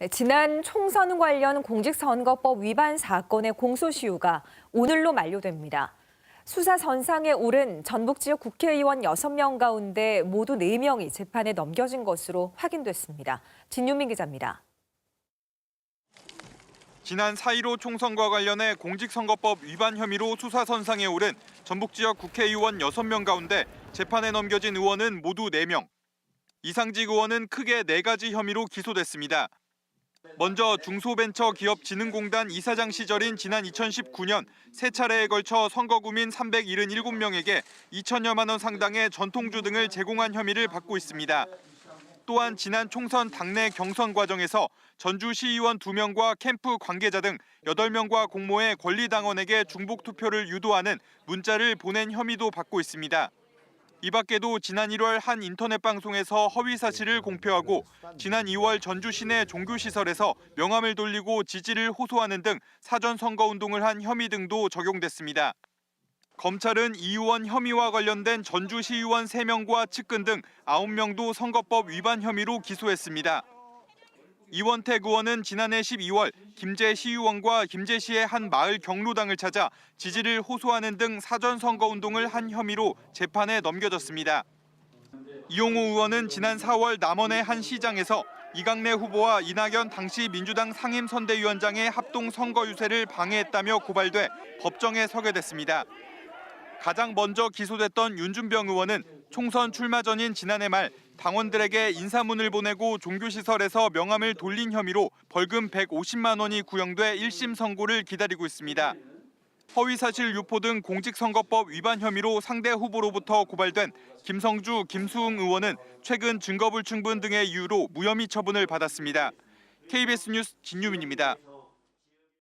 네, 지난 총선 관련 공직선거법 위반 사건의 공소시효가 오늘로 만료됩니다. 수사 선상에 오른 전북 지역 국회의원 6명 가운데 모두 4명이 재판에 넘겨진 것으로 확인됐습니다. 진유민 기자입니다. 지난 4.15 총선과 관련해 공직선거법 위반 혐의로 수사 선상에 오른 전북 지역 국회의원 6명 가운데 재판에 넘겨진 의원은 모두 4명. 이상직 의원은 크게 4가지 혐의로 기소됐습니다. 먼저 중소벤처기업진흥공단 이사장 시절인 지난 2019년 세 차례에 걸쳐 선거구민 377명에게 2천여만 원 상당의 전통주 등을 제공한 혐의를 받고 있습니다. 또한 지난 총선 당내 경선 과정에서 전주시의원 2명과 캠프 관계자 등 8명과 공모해 권리당원에게 중복 투표를 유도하는 문자를 보낸 혐의도 받고 있습니다. 이 밖에도 지난 1월 한 인터넷 방송에서 허위 사실을 공표하고 지난 2월 전주 시내 종교시설에서 명함을 돌리고 지지를 호소하는 등 사전 선거 운동을 한 혐의 등도 적용됐습니다. 검찰은 이 의원 혐의와 관련된 전주 시의원 3명과 측근 등 9명도 선거법 위반 혐의로 기소했습니다. 이원택 의원은 지난해 12월 김제 시의원과 김제시의 한 마을 경로당을 찾아 지지를 호소하는 등 사전 선거 운동을 한 혐의로 재판에 넘겨졌습니다. 이용호 의원은 지난 4월 남원의 한 시장에서 이강래 후보와 이낙연 당시 민주당 상임선대위원장의 합동 선거 유세를 방해했다며 고발돼 법정에 서게 됐습니다. 가장 먼저 기소됐던 윤준병 의원은 총선 출마 전인 지난해 말 당원들에게 인사문을 보내고 종교시설에서 명함을 돌린 혐의로 벌금 150만 원이 구형돼 1심 선고를 기다리고 있습니다. 허위사실 유포 등 공직선거법 위반 혐의로 상대 후보로부터 고발된 김성주, 김수흥 의원은 최근 증거불충분 등의 이유로 무혐의 처분을 받았습니다. KBS 뉴스 진유민입니다.